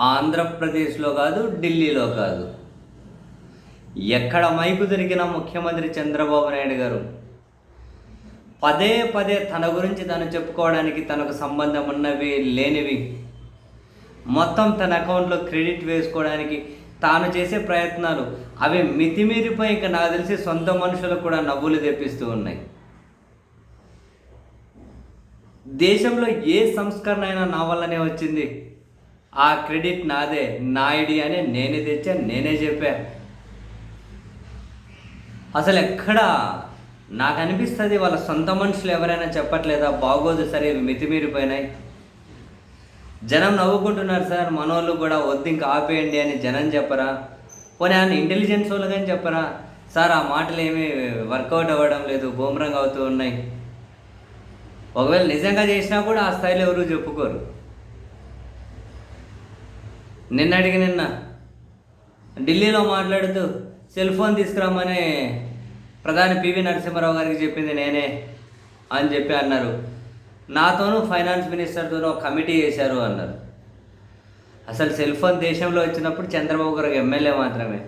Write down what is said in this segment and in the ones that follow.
ఆంధ్రప్రదేశ్లో కాదు ఢిల్లీలో కాదు. ఎక్కడ మైకు దొరికిన ముఖ్యమంత్రి చంద్రబాబు నాయుడు గారు పదే పదే తన గురించి తను చెప్పుకోవడానికి తనకు సంబంధం ఉన్నవి లేనివి. మొత్తం తన అకౌంట్లో క్రెడిట్ వేసుకోవడానికి తాను చేసే ప్రయత్నాలు అవి మితిమీరిపోయి ఇంకా నాకు తెలిసి సొంత మనుషులకు కూడా నవ్వులు తెప్పిస్తూ ఉన్నాయి. దేశంలో ఏ సంస్కరణ అయినా నా వల్లనే వచ్చింది. ఆ క్రెడిట్ నాదే నా ఐడియా అని నేనే తెచ్చా నేనే చెప్పా. అసలు ఎక్కడ? నాకు అనిపిస్తుంది వాళ్ళ సొంత మనుషులు ఎవరైనా చెప్పట్లేదా? బాగోదు సరే ఇవి మితిమీరిపోయినాయి. జనం నవ్వుకుంటున్నారు సార్ మనోళ్ళు కూడా వద్దు ఇంకా ఆపేయండి అని జనం చెప్పరా? పోనీ ఆయన ఇంటెలిజెన్స్ వాళ్ళు కానీ చెప్పరా? సార్ ఆ మాటలు ఏమీ వర్కౌట్ అవ్వడం లేదు బూమరంగ్ అవుతూ ఉన్నాయి. ఒకవేళ నిజంగా చేసినా కూడా ఆ స్థాయిలో ఎవరు చెప్పుకోరు. నిన్న అడిగి నిన్న. ఢిల్లీలో మాట్లాడుతూ సెల్ ఫోన్ తీసుకురామని ప్రధాని పివి నరసింహారావు గారికి చెప్పింది నేనే అని చెప్పి అన్నారు. నాతోనూ ఫైనాన్స్ మినిస్టర్తోనూ ఒక కమిటీ చేశారు అన్నారు. అసలు సెల్ ఫోన్ దేశంలో వచ్చినప్పుడు చంద్రబాబు గారికి ఎమ్మెల్యే మాత్రమే.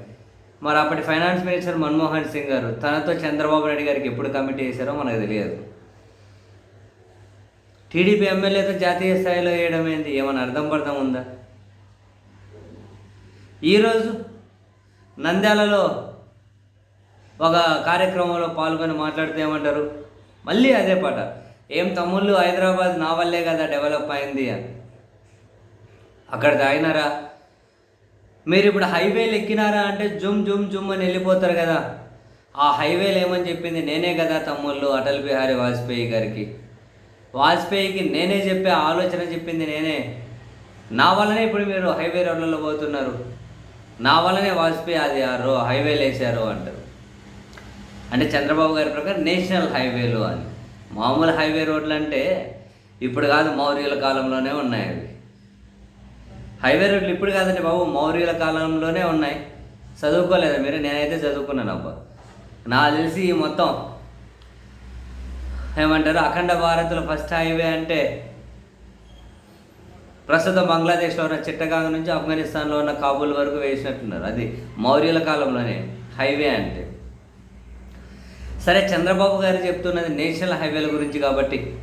మరి అప్పటి ఫైనాన్స్ మినిస్టర్ మన్మోహన్ సింగ్ గారు తనతో చంద్రబాబు నాయుడు గారికి ఎప్పుడు కమిటీ చేశారో మనకు తెలియదు. టీడీపీ ఎమ్మెల్యేతో జాతీయ స్థాయిలో వేయడం ఏంది? ఏమైనా అర్థం పడతాం ఉందా? ఈరోజు నంద్యాలలో ఒక కార్యక్రమంలో పాల్గొని మాట్లాడితే ఏమంటారు? మళ్ళీ అదే పాట. ఏం తమ్ముళ్ళు హైదరాబాద్ నా వల్లే కదా డెవలప్ అయింది అని. అక్కడ తాగినారా? మీరు ఇప్పుడు హైవేలు ఎక్కినారా అంటే జుమ్ జుమ్ జుమ్ అని వెళ్ళిపోతారు కదా. ఆ హైవేలు ఏమని చెప్పింది? నేనే కదా తమ్ముళ్ళు అటల్ బిహారీ వాజ్పేయి గారికి. వాజ్పేయికి నేనే చెప్పే ఆలోచన చెప్పింది నేనే. నా వల్లనే ఇప్పుడు మీరు హైవే రోడ్లలో పోతున్నారు. నా వల్లనే వాజ్పేయి అది ఆ హైవేలు వేసారు అంటారు. అంటే చంద్రబాబు గారి ప్రకారం నేషనల్ హైవేలు అని. మామూలు హైవే రోడ్లు అంటే ఇప్పుడు కాదు మౌర్యుల కాలంలోనే ఉన్నాయి అవి. హైవే రోడ్లు ఇప్పుడు కాదండి బాబు మౌర్యుల కాలంలోనే ఉన్నాయి. చదువుకోలేదా మీరు? నేనైతే చదువుకున్నాను అబ్బా. నాకు తెలిసి ఈ మొత్తం ఏమంటారు? అఖండ భారత్లో ఫస్ట్ హైవే అంటే ప్రస్తుతం బంగ్లాదేశ్లో ఉన్న చిట్టగాంగ్ నుంచి ఆఫ్ఘనిస్తాన్లో ఉన్న కాబూల్ వరకు వేసినట్టున్నారు. అది మౌర్యుల కాలంలోనే హైవే అంటే. సరే చంద్రబాబు గారు చెప్తున్నది నేషనల్ హైవేల గురించి కాబట్టి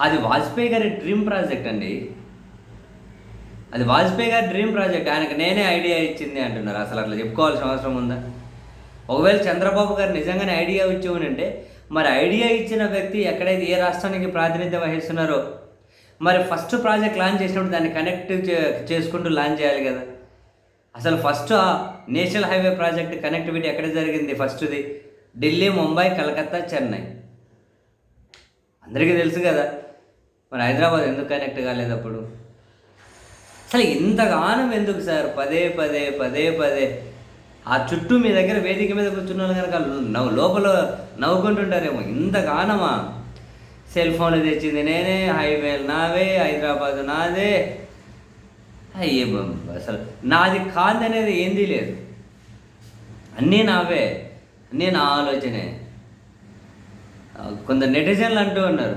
అది వాజ్పేయి గారి డ్రీమ్ ప్రాజెక్ట్ అండి. అది వాజ్పేయి గారి డ్రీమ్ ప్రాజెక్ట్. ఆయనకు నేనే ఐడియా ఇచ్చింది అంటున్నారు. అసలు అట్లా చెప్పుకోవాల్సిన అవసరం ఉందా? ఒకవేళ చంద్రబాబు గారు నిజంగానే ఐడియా ఇచ్చేవనంటే మరి ఐడియా ఇచ్చిన వ్యక్తి ఎక్కడైతే ఏ రాష్ట్రానికి ప్రాతినిధ్యం వహిస్తున్నారో మరి ఫస్ట్ ప్రాజెక్ట్ లాంచ్ చేసినప్పుడు దాన్ని కనెక్ట్ చే- చేసుకుంటూ లాంచ్ చేయాలి కదా. అసలు first national highway project connectivity ఎక్కడ జరిగింది ఫస్ట్ది ఢిల్లీ ముంబై కలకత్తా చెన్నై. అందరికీ తెలుసు కదా. మరి హైదరాబాద్ ఎందుకు కనెక్ట్ కాలేదు అప్పుడు? అసలు ఇంతగానం ఎందుకు సార్? పదే పదే పదే పదే. ఆ చుట్టూ మీ దగ్గర వేదిక మీద కూర్చున్న వాళ్ళు కనుక నవ్వు లోపల నవ్వుకుంటుంటారేమో. ఇంతగానమా సెల్ ఫోన్లు తెచ్చింది నేనే హైవేలు నావే హైదరాబాద్ నాదే. అయ్యే అసలు నాది కాదు అనేది ఏంది లేదు. అన్నీ నావే అన్నీ నా ఆలోచనే. కొందరు నెటిజన్లు అంటూ ఉన్నారు.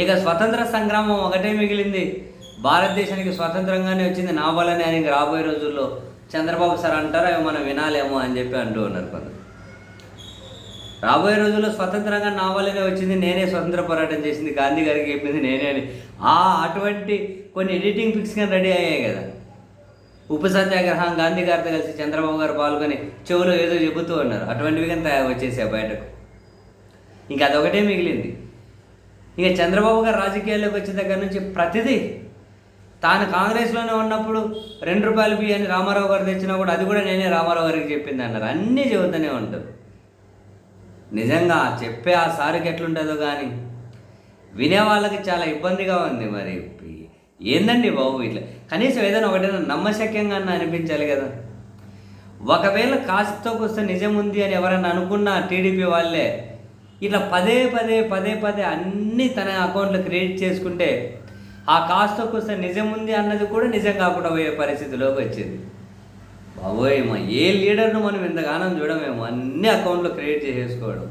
ఇక స్వతంత్ర సంగ్రామం ఒకటే మిగిలింది. భారతదేశానికి స్వతంత్రంగానే వచ్చింది నా వల్లనే అని రాబోయే రోజుల్లో చంద్రబాబు సార్ అంటారా మనం వినాలేమో అని చెప్పి అంటూ ఉన్నారు కొందరు. రాబోయే రోజుల్లో స్వతంత్రంగా నా వల్లనే వచ్చింది నేనే స్వతంత్ర పోరాటం చేసింది గాంధీ గారికి చెప్పింది నేనే అని. ఆ అటువంటి కొన్ని ఎడిటింగ్ పిక్స్ కానీ రెడీ అయ్యాయి కదా. ఉప్పు సత్యాగ్రహం గాంధీ గారితో కలిసి చంద్రబాబు గారు పాల్గొని చెవులో ఏదో చెబుతూ ఉన్నారు. అటువంటివి కానీ తయారు వచ్చేసాయి బయటకు. ఇంకా అదొకటే మిగిలింది. ఇక చంద్రబాబు గారు రాజకీయాల్లోకి వచ్చిన దగ్గర నుంచి ప్రతిదీ తాను కాంగ్రెస్లోనే ఉన్నప్పుడు రెండు రూపాయలు బియ్యాన్ని రామారావు గారు తెచ్చినా కూడా అది కూడా నేనే రామారావు గారికి చెప్పింది అన్నారు. అన్నీ చెబుతూనే ఉంటారు నిజంగా చెప్పే ఆ సారికి ఎట్లుంటుందో కానీ వినే వాళ్ళకి చాలా ఇబ్బందిగా ఉంది మరి. ఏందండి బాబు ఇట్లా? కనీసం ఏదైనా ఒకటైనా నమ్మశక్యంగా అన్న అనిపించాలి కదా. ఒకవేళ కాస్తో కూస్తే నిజం ఉంది అని ఎవరైనా అనుకున్నా టీడీపీ వాళ్ళే ఇట్లా పదే పదే పదే పదే అన్నీ తన అకౌంట్లో క్రియేట్ చేసుకుంటే ఆ కాస్తో వస్తే నిజం ఉంది అన్నది కూడా నిజం కాకుండా పోయే పరిస్థితిలోకి వచ్చింది. బాబోయ్ మా ఏ లీడర్ను మనం ఇంతగానం చూడమేమో అన్ని అకౌంట్లో క్రియేట్ చేసేసుకోవడం.